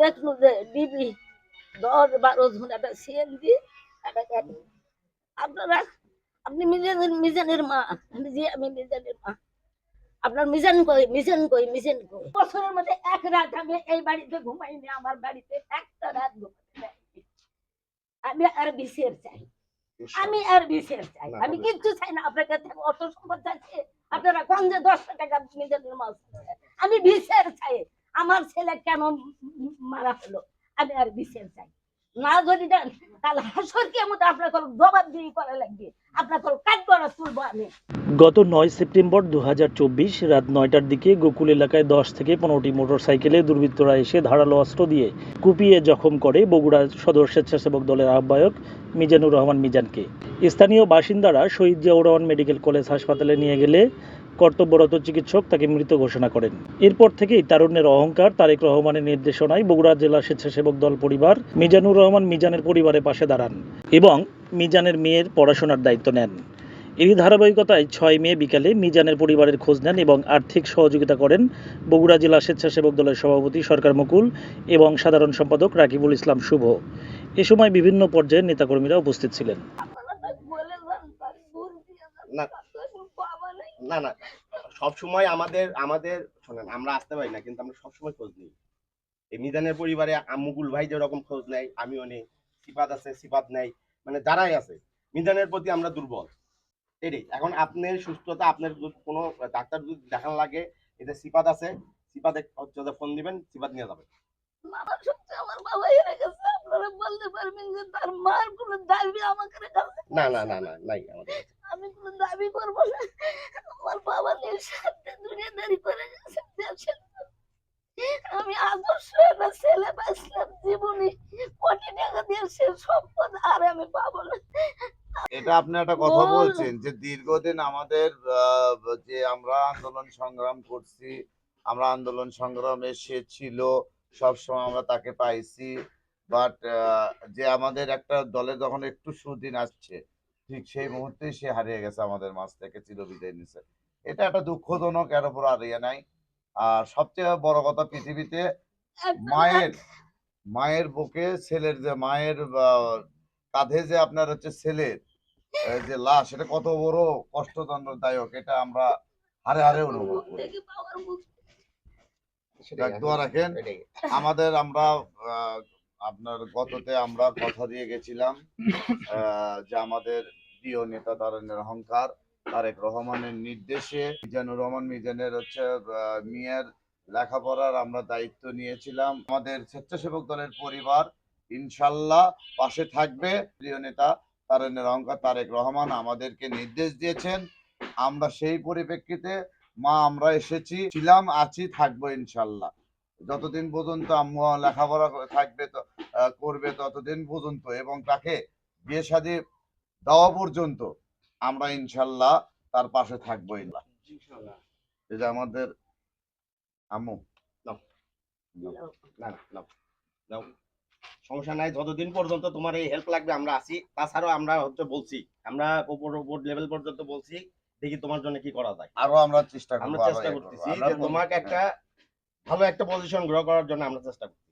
দেখল যে ডিবি দশ বারো জন একটা সিএনজি একটা গাড়ি আপনারা আপনি মিজানের মিজানের মা আমি জি আমি মিজানের মা। আপনার মিজান কই মিজান কই মিজান কই? বছরের মধ্যে এক রাত আমি এই বাড়িতে ঘুমাইনি আমার বাড়িতে একটা রাত ঘুমাতে দেয়নি। আমি আর বিশের চাই। আমি আর বিশের চাই। আমি কিচ্ছু চাই না আপনার কাছে অত সম্পদ চাইছে। আপনারা কোন যে দশটা টাকা মিজানের মাছ আমি বিশের চাই। আমার ছেলে কেন মারা হলো। আমি আর বিচার চাই। না যদি দেন, তাহলে হাসর কে মতো আপনার কোনো জবাব দিয়ে করা লাগবে? গত নয় সেপ্টেম্বর দু রাত নয়টার দিকে গোকুল এলাকায় দশ থেকে পনেরোটি মোটরসাইকেলে দুর্বৃত্তরা এসে ধারালো অস্ত্র দিয়ে কুপিয়ে জখম করে বগুড়া সদর স্বেচ্ছাসেবক দলের আহ্বায়ক মিজানুর রহমান মিজানকে। স্থানীয় বাসিন্দারা শহীদ জিয়াউর রহমান মেডিকেল কলেজ হাসপাতালে নিয়ে গেলে কর্তব্যরত চিকিৎসক তাকে মৃত ঘোষণা করেন। এরপর থেকেই তারুণ্যের অহংকার তারেক রহমানের নির্দেশনায় বগুড়া জেলা স্বেচ্ছাসেবক দল পরিবার মিজানুর রহমান মিজানের পরিবারের পাশে দাঁড়ান এবং মিজানের মেয়ের পড়াশোনার দায়িত্ব নেন। এরই ধারাবাহিকতায় ছয় মে বিকালে মিজানের পরিবারের খোঁজ নেন এবং আর্থিক সহযোগিতা করেন বগুড়া জেলা স্বেচ্ছাসেবক দলের সভাপতি সরকার মুকুল এবং সাধারণ সম্পাদক রাকিবুল ইসলাম শুভ। এ সময় বিভিন্ন পর্যায়ের নেতাকর্মীরা উপস্থিত ছিলেন। না। না সব সময় আমাদের আমাদের, শোনেন, আমরা আসতে পারি না, কিন্তু আমরা সব সময় খোঁজ নিই। এই মিজানের পরিবারে মুকুল ভাই যেরকম খোঁজ নেয়, আমিও নেই সিপাত আছে সিপাত নেই। মানে যারাই আছে মিজানের প্রতি আমরা দুর্বল। এটাই। এখন আপনার সুস্থতা আপনার কোনো ডাক্তার যদি দেখানো লাগে এতে সিপাত আছে সিপাতে হচ্ছে ফোন দিবেন সিপাত নিয়ে যাবেন। আমার সত্যি আমার বাবা হেরে গেছে আপনারা বলতে পারবেন যে তার মার কোনো দাবি আমাকে কাছে না না না না নাই আমাদের আমি কোনো দাবি করব না। আমার বাবা নিঃস্বার্থে দুনিয়াদারি করে গেছে দেশের জন্য। আমি আদর্শ একটা ছেলে পাইছিলাম জীবনে কোটি সে সম্পদ আর আমি পাবো না এটা আপনি একটা কথা বলছেন যে দীর্ঘদিন আমাদের যে আমরা আন্দোলন সংগ্রাম করছি আমরা আন্দোলন সংগ্রামে সে ছিল সবসময় আমরা তাকে পাইছি। বাট যে আমাদের একটা দলে যখন একটু সুদিন আসছে ঠিক সেই মুহূর্তে সে হারিয়ে গেছে আমাদের মাছ থেকে চিরবিদায় নিছে এটা একটা দুঃখজনক এর উপর আর ইয়ে নাই। আর সবচেয়ে বড় কথা পৃথিবীতে মায়ের মায়ের বুকে ছেলের যে মায়ের আহ, কাঁধে যে আপনার হচ্ছে ছেলের যে লাশ এটা কত বড় কষ্টদায়ক এটা আমরা হারে হারে অনুভব করি। দোয়া রাখেন। আমাদের আমরা আহ, আপনার গততে আমরা কথা দিয়ে গেছিলাম আহ, যে আমাদের প্রিয় নেতা তারণের অহংকার তারেক রহমানের নির্দেশে মিজানুর রহমান মিজানের হচ্ছে আহ, মেয়ের লেখাপড়ার আমরা দায়িত্ব নিয়েছিলাম। আমাদের স্বেচ্ছাসেবক দলের পরিবার ইনশাল্লাহ পাশে থাকবে। প্রিয় নেতা তারণের অহংকার তারেক রহমান আমাদেরকে নির্দেশ দিয়েছেন। আমরা সেই পরিপ্রেক্ষিতে মা আমরা এসেছি ছিলাম আছি থাকব ইনশাল্লাহ। যতদিন পর্যন্ত আম্মু লেখাপড়া থাকবে তো করবে ততদিন পর্যন্ত এবং তাকে বিয়ে শাদী দেওয়া পর্যন্ত আমরা ইনশাল্লাহ তার পাশে থাকব ইনশাল্লাহ। এই যে আমাদের আম্মু। না না নাও নাও সমস্যা নাই যতদিন পর্যন্ত তোমার এই হেল্প লাগবে আমরা আছি। তাছাড়াও আমরা হচ্ছে বলছি আমরা উপর উপর লেভেল পর্যন্ত বলছি দেখি তোমার জন্য কি করা যায়। আরও আমরা চেষ্টা করব আমরা চেষ্টা করতেছি যে তোমাকে একটা ভালো একটা পজিশন গ্রো করার জন্য আমরা চেষ্টা করতেছি।